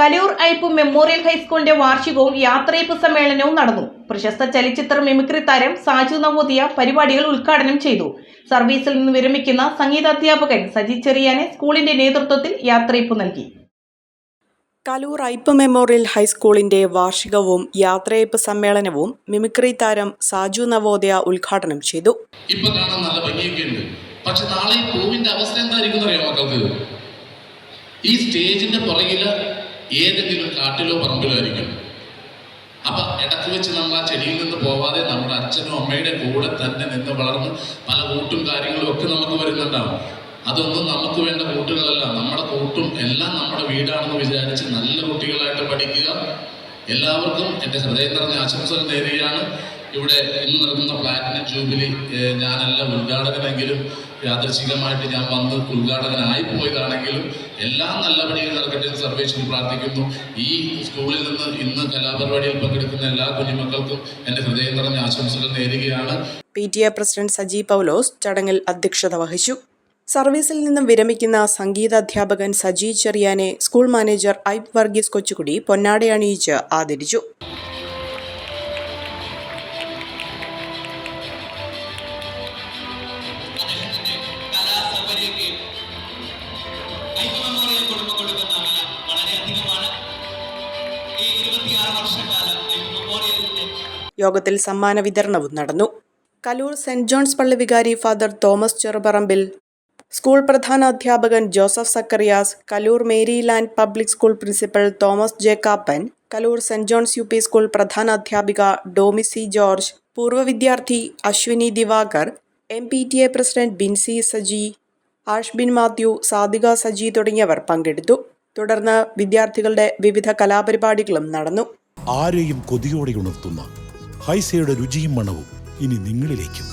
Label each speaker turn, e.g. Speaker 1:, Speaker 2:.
Speaker 1: Kaloor Aippu memorial ഹൈസ്കൂളിന്റെ വാർഷികവും യാത്രയപ്പ് സമ്മേളനവും നടന്നു. പ്രശസ്ത ചലച്ചിത്ര മിമിക്രി താരം സാജു നവോദിയ പരിപാടികൾ ഉദ്ഘാടനം ചെയ്തു. സർവീസിൽ നിന്ന് വിരമിക്കുന്ന സംഗീതാധ്യാപകൻ സജി ചെറിയാനെ സ്കൂളിന്റെ നേതൃത്വത്തിൽ യാത്രയപ്പ് നൽകി.
Speaker 2: കലൂർ ഐപ്പ് മെമ്മോറിയൽ ഹൈസ്കൂളിന്റെ വാർഷികവും യാത്രയപ്പ് സമ്മേളനവും മിമിക്രി താരം സാജു നവോദയ ഉദ്ഘാടനം ചെയ്തു.
Speaker 3: ഇപ്പൊ കാണാൻ നല്ല ഭംഗിയൊക്കെ ഉണ്ട് പക്ഷെ നാളെ ഈ പൂവിന്റെ അവസ്ഥ എന്തായിരിക്കും അറിയാം മക്കൾക്ക്? ഈ സ്റ്റേജിന്റെ പുറകിൽ ഏതെങ്കിലും കാട്ടിലോ പറമ്പിലോ ആയിരിക്കും. അപ്പൊ ഇടയ്ക്ക് വെച്ച് നമ്മൾ ആ ചെടിയിൽ നിന്ന് പോവാതെ നമ്മുടെ അച്ഛനും അമ്മയുടെ കൂടെ തന്നെ നിന്ന് വളർന്ന് പല കൂട്ടും കാര്യങ്ങളും ഒക്കെ നമുക്ക് വരുന്നുണ്ടാവും. അതൊന്നും നമുക്ക് വേണ്ട കൂട്ടുകളല്ല. നമ്മുടെ കൂട്ടും എല്ലാം നമ്മുടെ വീടാണെന്ന് വിചാരിച്ച് നല്ല കുട്ടികളായിട്ട് പഠിക്കുക എല്ലാവർക്കും എന്റെ ഹൃദയം നിറഞ്ഞ ആശംസകൾ നേരുകയാണ്. ഇവിടെ ഇന്ന് നടക്കുന്ന പ്ലാറ്റിനം ജൂബിലി ഞാനല്ല ഉദ്ഘാടകനെങ്കിലും യാദർശികമായിട്ട് ഞാൻ വന്ന് ഉദ്ഘാടകനായി പോയതാണെങ്കിലും എല്ലാം നല്ലപടിയിൽ നടക്കട്ടെ സർവേശ്വരി പ്രാർത്ഥിക്കുന്നു. ഈ സ്കൂളിൽ നിന്ന് ഇന്ന് കലാപരിപാടിയിൽ പങ്കെടുക്കുന്ന എല്ലാ കുഞ്ഞുമക്കൾക്കും എന്റെ ഹൃദയം നിറഞ്ഞ ആശംസകൾ നേരുകയാണ്.
Speaker 2: P T A president Saji Paulose ചടങ്ങിൽ അധ്യക്ഷത വഹിച്ചു. സർവീസിൽ നിന്നും വിരമിക്കുന്ന സംഗീതാധ്യാപകൻ സജി ചെറിയാനെ സ്കൂൾ മാനേജർ ഐബ് വർഗീസ് കൊച്ചുകുടി പൊന്നാടയണിയിച്ച് ആദരിച്ചു. യോഗത്തിൽ സമ്മാന വിതരണവും നടന്നു. കലൂർ സെന്റ് ജോൺസ് പള്ളി വികാരി father Thomas Cherupparambil school പ്രധാനാധ്യാപകൻ Joseph Zacharias Kaloor Mary Land public school principal Thomas J Kappan Kaloor saint John's U P school പ്രധാനാധ്യാപിക ഡോമിസി George പൂർവ വിദ്യാർത്ഥി Aswini Divakar M P T A president Binsy Saji Ashbin Mathew Sadika Saji തുടങ്ങിയവർ പങ്കെടുത്തു. തുടർന്ന് വിദ്യാർത്ഥികളുടെ വിവിധ കലാപരിപാടികളും നടന്നു.
Speaker 4: ആരെയും കൊതിയോടെ ഉണർത്തുന്ന ഹൈസയുടെ രുചിയും മണവും ഇനി നിങ്ങളിലേക്കും.